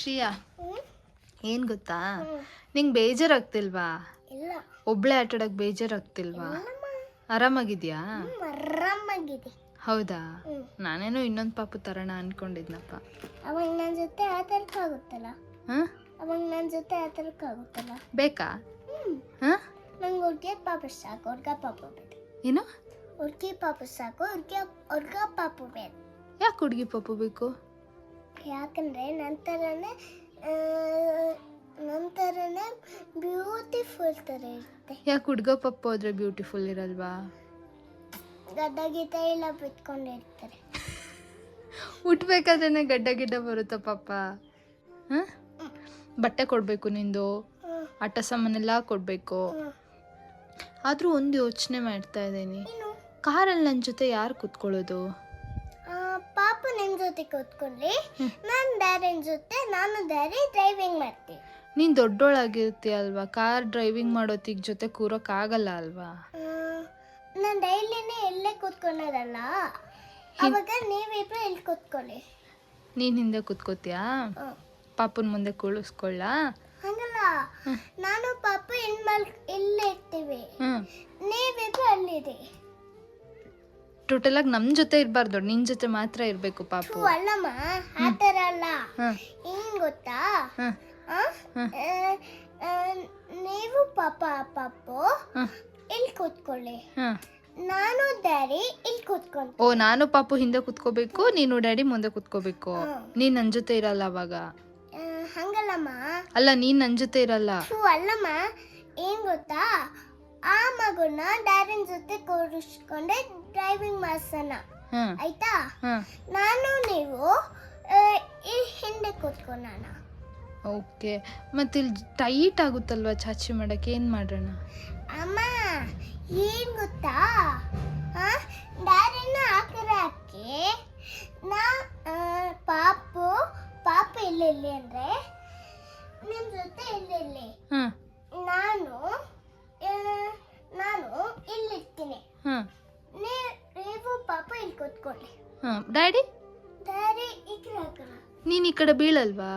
ಶ್ರೀಯಾ? ಏನ್ ಗೊತ್ತಾ? ನಿಂಗ್ ಬೇಜಾರಾಗ್ತಿಲ್ವಾ? ಒಬ್ಳೆ ಆಟಾಡಕ್ ಬೇಜಾರಾಗ್ತಿಲ್ವಾ? ಆಗ್ತಿಲ್ವಾ ಆರಾಮಾಗಿದ್ಯಾ? ಹೌದಾ. ನಾನೇನೋ ಇನ್ನೊಂದ್ ಪಾಪು ತರೋಣ ಅನ್ಕೊಂಡಿದ್ನಪ್ಪ. ಅವಾಗ ನನ್ನ ಜೊತೆ ಆತರಕ್ಕಾಗುತ್ತಲ್ಲ ಹ? ಅವಾಗ ನನ್ನ ಜೊತೆ ಆತರಕ್ಕಾಗುತ್ತಲ್ಲ ಬೇಕಾ? ಹ್ಮ್. ಹ? ನಂಗೆ ಹುಡ್ಗಿ ಪಾಪ ಸಾಕು ಹುಡ್ಗ ಪಾಪ ಏನು ಹುಡ್ಗಿ ಪಾಪ ಸಾಕು ಹುಡ್ಗಿ ಹುಡ್ಗ ಪಾಪ ಬೇಕು ಯಾಕೆ ಹುಡುಗಿ ಪಾಪು ಬೇಕು? ಯಾಕಂದ್ರೆ ನಂತರನೇ ನಂತರನೇ ಬ್ಯೂಟಿಫುಲ್ ಥರ ಇರುತ್ತೆ. ಯಾಕೆ ಹುಡುಗ ಪಪ್ಪು ಹೋದ್ರೆ ಬ್ಯೂಟಿಫುಲ್ ಇರಲ್ವಾ? ಗಡ್ಡ ಗಿಡ್ಡ ಎಲ್ಲ ಬಿಟ್ಕೊಂಡಿರ್ತಾರೆ ಹುಟ್ಬೇಕಾದ್ರೆ ಗಡ್ಡ ಗಿಡ್ಡ ಬರುತ್ತಾ ಪಾಪ? ಹ? ಬಟ್ಟೆ ಕೊಡಬೇಕು ನಿಂದು ಆಟ ಸಾಮಾನೆಲ್ಲ ಕೊಡಬೇಕು. ಆದರೂ ಒಂದು ಯೋಚನೆ ಮಾಡ್ತಾ ಇದ್ದೀನಿ. ಕಾರಲ್ಲಿ ನನ್ನ ಜೊತೆ ಯಾರು ಕೂತ್ಕೊಳ್ಳೋದು? ಜೊತೆ ಕೂತ್ಕೊಳ್ಳಿ. ನಾನು ಡ್ಯಾರಿನ ಜೊತೆ ನಾನು ಡ್ಯಾರಿ ಡ್ರೈವಿಂಗ್ ಮಾಡ್ತೀನಿ. ನೀನು ದೊಡ್ಡೋಳಾಗಿರ್ತೀಯ ಅಲ್ವಾ? ಕಾರ್ ಡ್ರೈವಿಂಗ್ ಮಾಡೋತಿಗ್ ಜೊತೆ ಕೂರೋಕ್ಕಾಗಲ್ಲ ಅಲ್ವಾ? ನಾನು ಡೈಲಿನೇ ಎಲ್ಲೇ ಕೂತ್ಕೊಳ್ಳೋದಲ್ಲ. ಅವಾಗ ನೀವಿಬ್ರು ಇಲ್ಲಿ ಕೂತ್ಕೊಳ್ಳಿ. ನೀನು ಹಿಂದೆ ಕೂತ್ಕೋತೀಯಾ? ಹ್ಮ್. ಪಾಪನ ಮುಂದೆ ಕೂಳಿಸ್ಕೊಳ್ಳ? ಹಂಗಲ್ಲ. ನಾನು ಪಾಪ ಇನ್ಮಲ್ ಇಲ್ಲೇ ಇರ್ತೀವಿ. ಹ್ಞೂ ನೀವಿಬ್ರು ಅಲ್ಲಿರಿ. ಟೋಟಲಾಗಿ ನಮ್ಮ ಜೊತೆ ಇರಬಾರ್ದು ನಿನ್ನ ಜೊತೆ ಮಾತ್ರ ಇರಬೇಕು ಪಾಪು. ಅಲ್ಲಮ್ಮ ಆ ಥರ ಅಲ್ಲ. ಹಿಂಗ್ ಗೊತ್ತಾ? ನೀವು ಪಾಪ ಪಾಪು ಇಲ್ಲಿ ಕೂತ್ಕೊಳ್ಳಿ. ಹಾಂ. ನಾನು ಡ್ಯಾಡಿ ಇಲ್ಲಿ ಕೂತ್ಕೊಂಡು ಓ ನಾನು ಪಾಪು ಹಿಂದೆ ಕೂತ್ಕೋಬೇಕು ನೀನು ಡ್ಯಾಡಿ ಮುಂದೆ ಕೂತ್ಕೋಬೇಕು. ನೀನ್ ನೀನು ನನ್ನ ಜೊತೆ ಇರಲ್ಲ ಅವಾಗ. ಹಂಗಲ್ಲಮ್ಮ. ಅಲ್ಲ ನೀನು ನನ್ನ ಜೊತೆ ಇರಲ್ಲ. ಅಲ್ಲಮ್ಮ ಏನ್ ಗೊತ್ತಾ? ಆ ಮಗುನ ಡ್ಯಾಡಿನ ಜೊತೆ ಕೂರಿಸ್ಕೊಂಡೆ ಡ್ರೈವಿಂಗ್ ಮಾಡ್ಸೋಣ ಹ್ಮ್. ಆಯ್ತಾ? ನಾನು ನೀವು ಈ ಹಿಂದೆ ಕೂತ್ಕೊಳ್ಳೋಣ ಓಕೆ. ಮತ್ತೆ ಇಲ್ಲಿ ಟೈಟ್ ಆಗುತ್ತಲ್ವಾ ಚಾಚಿ ಮಾಡಕ್ಕೆ? ಏನು ಮಾಡೋಣ? ಅಮ್ಮ ಏನು ಗೊತ್ತಾ? ಇಲ್ಲಿರ್ತೀನಿ ಹಾಂ ನೀವು ಪಾಪ ಇಲ್ಲಿ ಕೂತ್ಕೊಳ್ಳಿ. ಹಾಂ ಡ್ಯಾಡಿ? ಡ್ಯಾಡಿ ಈ ಕಡೆ ಹಾಕೋಣ ನೀನು ಈ ಕಡೆ ಬೀಳಲ್ವಾ?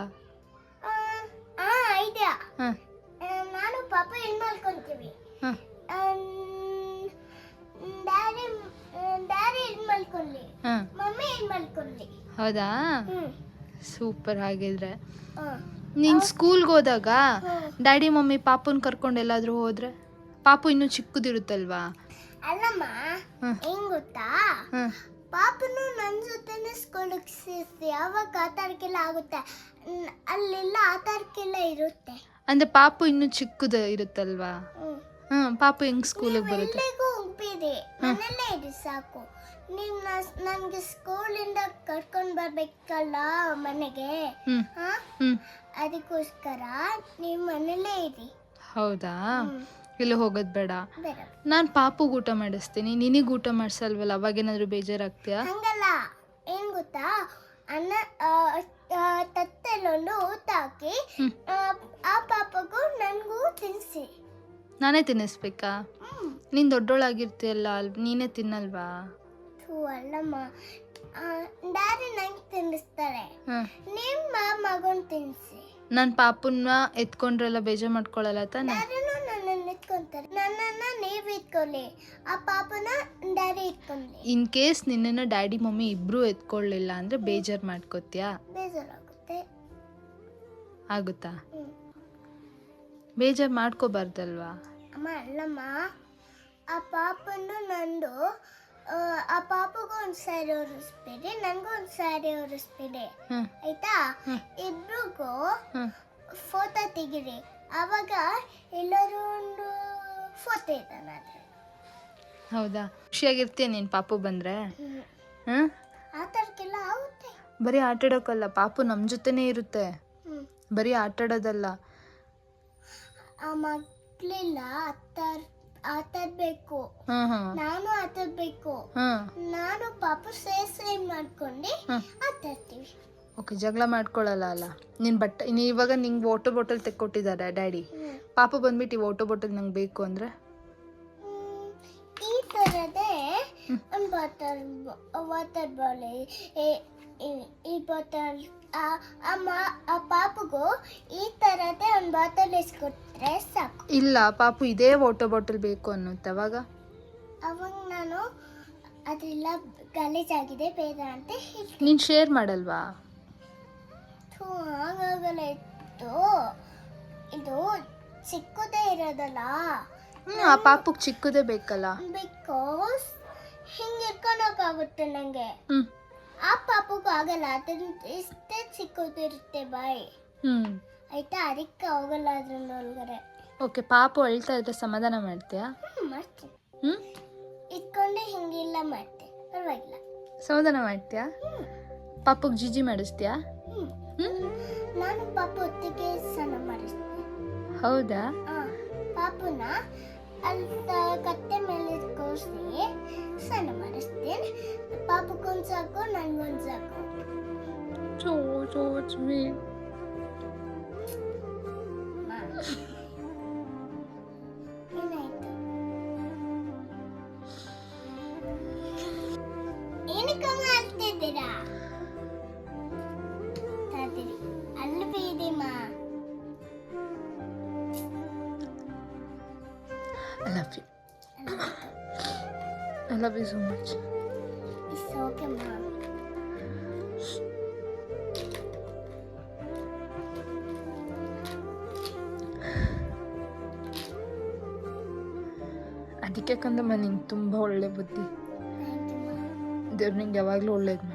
ಹಾಂ ಐಡಿಯಾ. ಹಾಂ ನಾನು ಪಾಪ ಇಲ್ಲಿ ಮಲ್ಕೊಂತೀವಿ. ಹಾಂ ಡ್ಯಾಡಿ ಡ್ಯಾಡಿ ಇಲ್ಲಿ ಮಲ್ಕೊಳ್ಳಿ. ಹಾಂ ಮಮ್ಮಿ ಇಲ್ಲಿ ಮಲ್ಕೊಳ್ಳಿ. ಹೌದಾ? ಸೂಪರ್ ಆಗಿದ್ರೆ ನೀನ್ ನೀನು ಸ್ಕೂಲ್ಗೆ ಹೋದಾಗ ಡ್ಯಾಡಿ ಮಮ್ಮಿ ಪಾಪುನ ಕರ್ಕೊಂಡು ಎಲ್ಲಾದರೂ ಹೋದ್ರೆ? ಪಾಪು ಇನ್ನೂ ಚಿಕ್ಕದಿರುತ್ತಲ್ವಾ? ಅಲ್ಲಮ್ಮ ಹ್ಮ್. ಹೆಂಗ್ ಗೊತ್ತಾ? ಪಾಪನು ನನ್ನ ಜೊತೆನೆ ಸ್ಕೂಲಿಗೆ ಸೇರಿಸಿ ಯಾವಾಗ ಆಟ ಆಡಕ್ಕೆಲ್ಲ ಆಗುತ್ತೆ. ನ್- ಅಲ್ಲೆಲ್ಲ ಆಟ ಇರುತ್ತೆ. ಅಂದ್ರೆ ಪಾಪು ಇನ್ನು ಚಿಕ್ಕದು ಇರುತ್ತಲ್ವಾ? ಹ್ಮ್. ಪಾಪ ಪಾಪು ಹೆಂಗೆ ಸ್ಕೂಲಿಗೆ ಬರುತ್ತೆ? ಎಲ್ಲಿಗೂ ಹೋಗ್ಬೇಡಿ ಇರಿ ಸಾಕು. ನಿಮ್ಮ ನನಗೆ ಸ್ಕೂಲಿಂದ ಕರ್ಕೊಂಡು ಬರ್ಬೇಕಲ್ಲ ಮನೆಗೆ? ಹಾ? ಅದಕ್ಕೋಸ್ಕರ ನೀವು ಮನೆಯಲ್ಲೇ ಇರಿ. ಹೌದಾ? ಹ್ಮ್. ಇಲ್ಲಿ ಹೋಗೋದು ಬೇಡ. ನಾನು ಪಾಪುಗೆ ಊಟ ಮಾಡಿಸ್ತೀನಿ. ನಿನಗೆ ಊಟ ಮಾಡಿಸಲ್ವಲ್ಲ? ಅವಾಗೇನಾದರೂ ಬೇಜಾರಾಗ್ತೀಯಾ? ಹಂಗಲ್ಲ. ಏನ್ ಗೊತ್ತಾ? ಅನ್ನ ಆ, ಆ, ತಟ್ಟೆಲೊಂದು ಊಟ ಹಾಕಿ ಹ್ಮ್. ಆ, ಆ ಪಾಪಗೂ ನನಗೂ ತಿನ್ಸಿ. ನಾನೇ ತಿನ್ನಿಸ್ಬೇಕಾ? ಹ್ಮ್. ನೀನು ದೊಡ್ಡೋಳಾಗಿರ್ತೀಯಲ್ಲ ಅಲ್ ನೀನೇ ತಿನ್ನಲ್ವಾ? ಥೂ ಅಲ್ಲಮ್ಮ. ಡ್ಯಾಡಿ ನಂಗೆ ತಿನ್ನಿಸ್ತಾರೆ. ಹಾಂ ನಿಮ್ಮ ಮಗನ್ ತಿನ್ಸಿ. ನಾನು ಪಾಪುನ ಎತ್ಕೊಂಡ್ರೆಲ್ಲ ಬೇಜಾರು ಮಾಡ್ಕೊಳ್ಳಲ್ಲ ತಾನೇ? ಇಟ್ಕೊಂತಾರೆ. ನನ್ನನ್ನ ನೀವು ಇಟ್ಕೊಳ್ಳಿ. ಆ ಪಾಪನ ಡ್ಯಾಡಿ ಇಟ್ಕೊಳ್ಳಿ ಇನ್ ಕೇಸ್ ನಿನ್ನನ್ನು ಡ್ಯಾಡಿ ಮಮ್ಮಿ ಇಬ್ರು ಎತ್ಕೊಳ್ಳಿಲ್ಲ ಅಂದರೆ ಬೇಜಾರು ಮಾಡ್ಕೋತೀಯಾ? ಬೇಜಾರಾಗುತ್ತೆ. ಆಗುತ್ತಾ? ಬೇಜಾರ್ ಬೇಜಾರು ಮಾಡ್ಕೋಬಾರ್ದಲ್ವಾ? ಅಮ್ಮ ಅಲ್ಲಮ್ಮ ಆ ಪಾಪನು ನಂದು ಆ, ಆ ಪಾಪಗೂ ಒಂದು ಸ್ಯಾರಿ ಹೊರಿಸ್ಬೇಡಿ ನನಗೂ ಒಂದು ಸ್ಯಾರಿ ಹೊರಿಸ್ಬೇಡಿ. ಆಯ್ತಾ? ಹ್ಮ್. ಇಬ್ರಿಗೂ ಫೋಟೋ ತೆಗಿರಿ. ಆವಾಗ ಎಲ್ಲರೂ ಒಂದು ಫೋಟೋ ಇದ್ದಾನೆ ಹೌದಾ? ಖುಷಿಯಾಗಿರ್ತೀಯ ನೀನು ಪಾಪು ಬಂದರೆ? ಹಾಂ? ಆ ಥರಕ್ಕೆಲ್ಲ ಆಗುತ್ತೆ. ಬರೀ ಆಟಾಡೋಕ್ಕಲ್ಲ ಪಾಪು ನಮ್ಮ ಜೊತೆನೇ ಇರುತ್ತೆ. ಬರೀ ಬರೀ ಆಟಾಡೋದಲ್ಲ. ಆ ಮಕ್ಕಳೆಲ್ಲ ಆಟಾಡ್ ಆಟಾಡ್ಬೇಕು. ಹಾಂ ಹಾಂ ನಾನು ಆಟಾಡ್ಬೇಕು. ಹಾಂ ನಾನು ಪಾಪು ಸೇರ್ ಸೇಮ್ ಮಾಡ್ಕೊಂಡು ಆಟಾಡ್ತೀವಿ. ಓಕೆ ಜಗಳ ಮಾಡ್ಕೊಳ್ಳಲ್ಲ ಅಲ್ಲ. ನಿನ್ನ ಬಟ್ಟೆ ನೀ ಇವಾಗ ನಿಂಗೆ ವಾಟರ್ ಬಾಟಲ್ ತೆಕ್ಕೊಟ್ಟಿದ್ದಾರೆ ಡ್ಯಾಡಿ. ಪಾಪ ಬಂದ್ಬಿಟ್ಟು ಈ ವಾಟರ್ ಬಾಟಲ್ ನಂಗೆ ಬೇಕು ಅಂದರೆ? ಈ ಥರದೇ ಒಂದು ಬಾಟಲ್ ವಾಟರ್ ಬಾಟಲ್ ಈ ಬಾಟಲ್ ಅಮ್ಮ ಆ ಪಾಪಗೂ ಈ ಥರದೇ ಒಂದು ಬಾಟಲ್ ಇಸ್ಕೊಟ್ರೆ ಸಾಕು. ಇಲ್ಲ ಪಾಪು ಇದೇ ವಾಟರ್ ಬಾಟಲ್ ಬೇಕು ಅನ್ನುತ್ತೆ ಅವಾಗ? ಅವಾಗ ನಾನು ಅದೆಲ್ಲ ಗಲೀಜಾಗಿದೆ ಬೇಡ ಅಂತ ಹೇಳ್ತೀನಿ. ನೀನು ಶೇರ್ ಮಾಡಲ್ವಾ? ಹಾಗಾಗಲ್ಲ ಇತ್ತು ಇದು ಚಿಕ್ಕದೇ ಇರೋದಲ್ಲ. ಹ್ಞೂ ಆ ಪಾಪಕ್ಕೆ ಚಿಕ್ಕದೇ ಬೇಕಲ್ಲ. ಬಿಕಾಸ್ ಹಿಂಗೆ ಇಟ್ಕೊಳಕ್ಕಾಗುತ್ತೆ ನನಗೆ ಹ್ಞೂ ಆ ಪಾಪಗೂ ಆಗಲ್ಲ ಅದನ್ನ ಇಷ್ಟೇ ಚಿಕ್ಕದಿರುತ್ತೆ ಬಾಯಿ. ಹ್ಞೂ ಆಯ್ತಾ? ಅದಕ್ಕೆ ಹೋಗಲ್ಲ ಅದ್ರಿಂದ ಒಳಗಡೆ. ಓಕೆ ಪಾಪ ಅಳ್ತಾ ಇದ್ರೆ ಸಮಾಧಾನ ಮಾಡ್ತೀಯಾ? ಹ್ಞೂ ಮಾಡ್ತೀನಿ. ಹ್ಞೂ ಇಟ್ಕೊಂಡೆ ಹಿಂಗೆಲ್ಲ ಮಾಡ್ತೆ. ಪರವಾಗಿಲ್ಲ. ಸಮಾಧಾನ ಮಾಡ್ತೀಯಾ? ಪಾಪಕ್ಕೆ ಜಿಜಿ ಮಾಡಿಸ್ತೀಯಾ? ಹ್ಞೂ ನಾನು ಪಾಪ ಒತ್ತಿಗೆ ಸ್ನಾನ ಮಾಡಿಸ್ತೀನಿ. ಹೌದಾ? ಪಾಪುನ ಅಲ್ಲಿ ಕತ್ತೆ ಮೇಲೆ ಕೂರಿಸಿ ಸ್ನಾನ ಮಾಡಿಸ್ತೀನಿ. ಪಾಪಕ್ಕೊಂದು ಸಾಕು ನನಗೊಂದು ಸಾಕು. ಚೋ ಚೋ ಸ್ವೀಟ್ ಏನಕ್ಕೆ ಮಾಡ್ತಿದ್ದೀರಾ? I love you so much it's okay ಮಾ ಅದಕ್ಕೆ ಕಂದಮ್ಮ ನಿಂಗೆ ತುಂಬ ಒಳ್ಳೆ ಬುದ್ಧಿ ಥ್ಯಾಂಕ್ ಯು ಮಾ ದೇವ್ರು ನಿಂಗೆ ಯಾವಾಗಲೂ ಒಳ್ಳೇದು